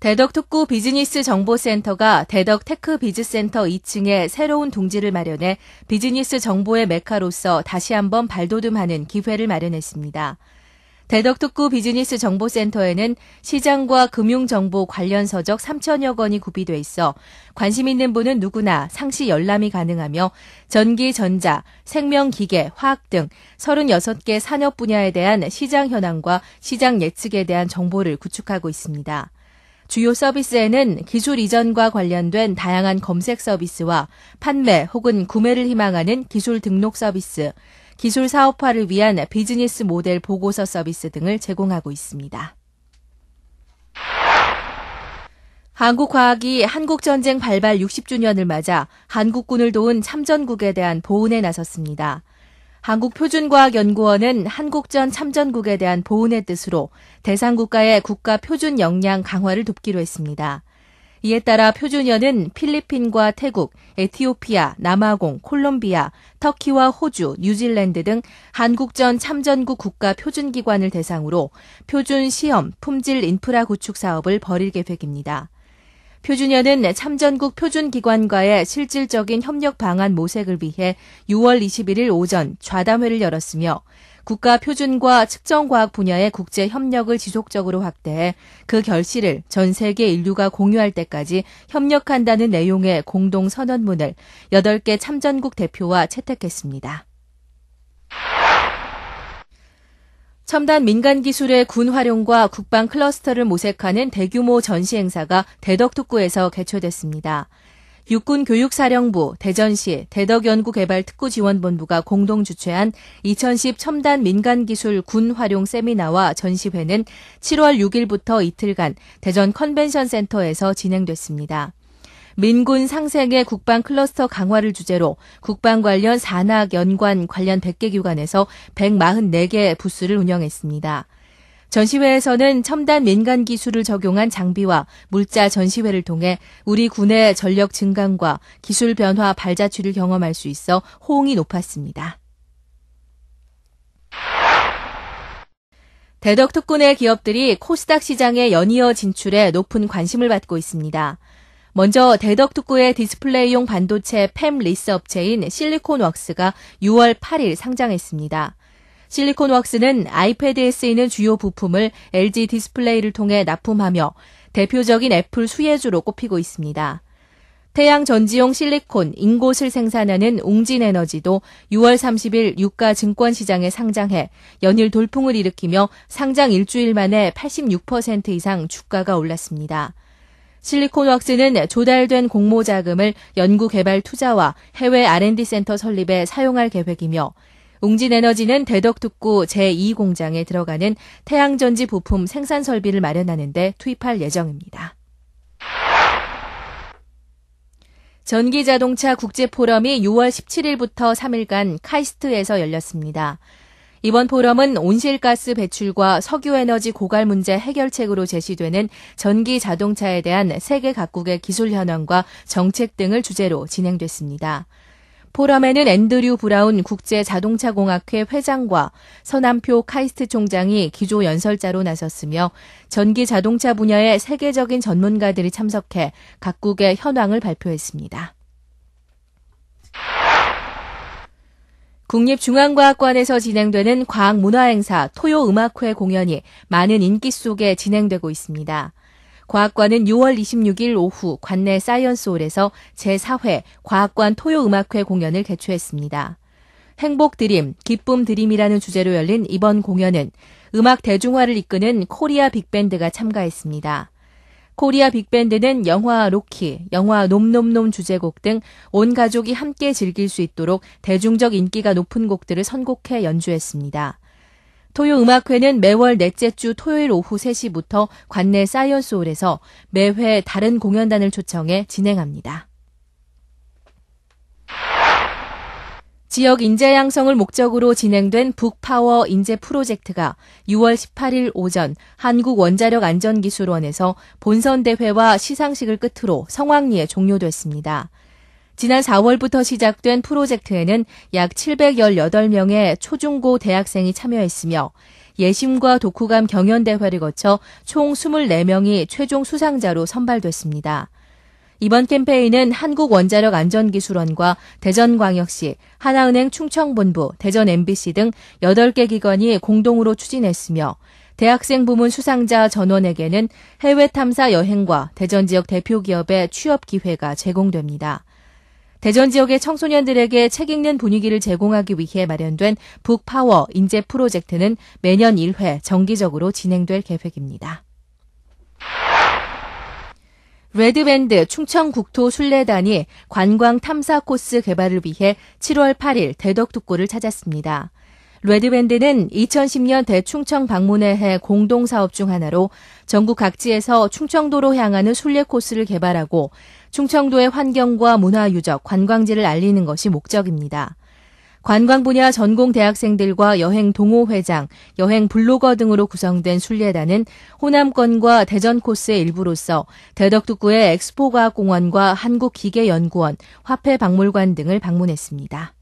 대덕특구 비즈니스 정보센터가 대덕 테크 비즈센터 2층에 새로운 둥지를 마련해 비즈니스 정보의 메카로서 다시 한번 발돋움하는 기회를 마련했습니다. 대덕특구 비즈니스 정보센터에는 시장과 금융정보 관련 서적 3천여 건이 구비돼 있어 관심 있는 분은 누구나 상시 열람이 가능하며 전기, 전자, 생명기계, 화학 등 36개 산업 분야에 대한 시장 현황과 시장 예측에 대한 정보를 구축하고 있습니다. 주요 서비스에는 기술 이전과 관련된 다양한 검색 서비스와 판매 혹은 구매를 희망하는 기술 등록 서비스, 기술 사업화를 위한 비즈니스 모델 보고서 서비스 등을 제공하고 있습니다. 한국과학이 한국전쟁 발발 60주년을 맞아 한국군을 도운 참전국에 대한 보훈에 나섰습니다. 한국표준과학연구원은 한국전 참전국에 대한 보훈의 뜻으로 대상 국가의 국가 표준 역량 강화를 돕기로 했습니다. 이에 따라 표준연은 필리핀과 태국, 에티오피아, 남아공, 콜롬비아, 터키와 호주, 뉴질랜드 등 한국전 참전국 국가 표준기관을 대상으로 표준 시험, 품질 인프라 구축 사업을 벌일 계획입니다. 표준연은 참전국 표준기관과의 실질적인 협력 방안 모색을 위해 6월 21일 오전 좌담회를 열었으며 국가 표준과 측정과학 분야의 국제 협력을 지속적으로 확대해 그 결실을 전 세계 인류가 공유할 때까지 협력한다는 내용의 공동 선언문을 8개 참전국 대표와 채택했습니다. 첨단 민간 기술의 군 활용과 국방 클러스터를 모색하는 대규모 전시 행사가 대덕특구에서 개최됐습니다. 육군 교육사령부, 대전시, 대덕연구개발특구지원본부가 공동 주최한 2010 첨단 민간기술 군 활용 세미나와 전시회는 7월 6일부터 이틀간 대전 컨벤션 센터에서 진행됐습니다. 민군 상생의 국방 클러스터 강화를 주제로 국방 관련 산학 연관 관련 100개 기관에서 144개 부스를 운영했습니다. 전시회에서는 첨단 민간 기술을 적용한 장비와 물자 전시회를 통해 우리 군의 전력 증강과 기술 변화 발자취를 경험할 수 있어 호응이 높았습니다. 대덕 특군의 기업들이 코스닥 시장에 연이어 진출해 높은 관심을 받고 있습니다. 먼저 대덕특구의 디스플레이용 반도체 팹 리스 업체인 실리콘웍스가 6월 8일 상장했습니다. 실리콘웍스는 아이패드에 쓰이는 주요 부품을 LG 디스플레이를 통해 납품하며 대표적인 애플 수혜주로 꼽히고 있습니다. 태양 전지용 실리콘, 인곳을 생산하는 웅진에너지도 6월 30일 유가 증권 시장에 상장해 연일 돌풍을 일으키며 상장 일주일 만에 86% 이상 주가가 올랐습니다. 실리콘 웍스는 조달된 공모 자금을 연구 개발 투자와 해외 R&D 센터 설립에 사용할 계획이며 웅진에너지는 대덕특구 제2공장에 들어가는 태양전지 부품 생산 설비를 마련하는 데 투입할 예정입니다. 전기자동차 국제포럼이 6월 17일부터 3일간 카이스트에서 열렸습니다. 이번 포럼은 온실가스 배출과 석유에너지 고갈 문제 해결책으로 제시되는 전기 자동차에 대한 세계 각국의 기술 현황과 정책 등을 주제로 진행됐습니다. 포럼에는 앤드류 브라운 국제자동차공학회 회장과 서남표 카이스트 총장이 기조 연설자로 나섰으며 전기 자동차 분야의 세계적인 전문가들이 참석해 각국의 현황을 발표했습니다. 국립중앙과학관에서 진행되는 과학문화행사 토요음악회 공연이 많은 인기 속에 진행되고 있습니다. 과학관은 6월 26일 오후 관내 사이언스홀에서 제4회 과학관 토요음악회 공연을 개최했습니다. 행복 드림, 기쁨 드림이라는 주제로 열린 이번 공연은 음악 대중화를 이끄는 코리아 빅밴드가 참가했습니다. 코리아 빅밴드는 영화 로키, 영화 놈놈놈 주제곡 등 온 가족이 함께 즐길 수 있도록 대중적 인기가 높은 곡들을 선곡해 연주했습니다. 토요 음악회는 매월 넷째 주 토요일 오후 3시부터 관내 사이언스홀에서 매회 다른 공연단을 초청해 진행합니다. 지역 인재 양성을 목적으로 진행된 북파워 인재 프로젝트가 6월 18일 오전 한국원자력안전기술원에서 본선대회와 시상식을 끝으로 성황리에 종료됐습니다. 지난 4월부터 시작된 프로젝트에는 약 718명의 초중고 대학생이 참여했으며 예심과 독후감 경연대회를 거쳐 총 24명이 최종 수상자로 선발됐습니다. 이번 캠페인은 한국원자력안전기술원과 대전광역시, 하나은행 충청본부, 대전 MBC 등 8개 기관이 공동으로 추진했으며 대학생 부문 수상자 전원에게는 해외 탐사 여행과 대전 지역 대표 기업의 취업 기회가 제공됩니다. 대전 지역의 청소년들에게 책 읽는 분위기를 제공하기 위해 마련된 북파워 인재 프로젝트는 매년 1회 정기적으로 진행될 계획입니다. 레드밴드 충청국토 순례단이 관광 탐사 코스 개발을 위해 7월 8일 대덕특구를 찾았습니다. 레드밴드는 2010년 대충청 방문회 공동 사업 중 하나로 전국 각지에서 충청도로 향하는 순례 코스를 개발하고 충청도의 환경과 문화 유적, 관광지를 알리는 것이 목적입니다. 관광 분야 전공 대학생들과 여행 동호회장, 여행 블로거 등으로 구성된 순례단은 호남권과 대전 코스의 일부로서 대덕특구의 엑스포과학공원과 한국기계연구원, 화폐박물관 등을 방문했습니다.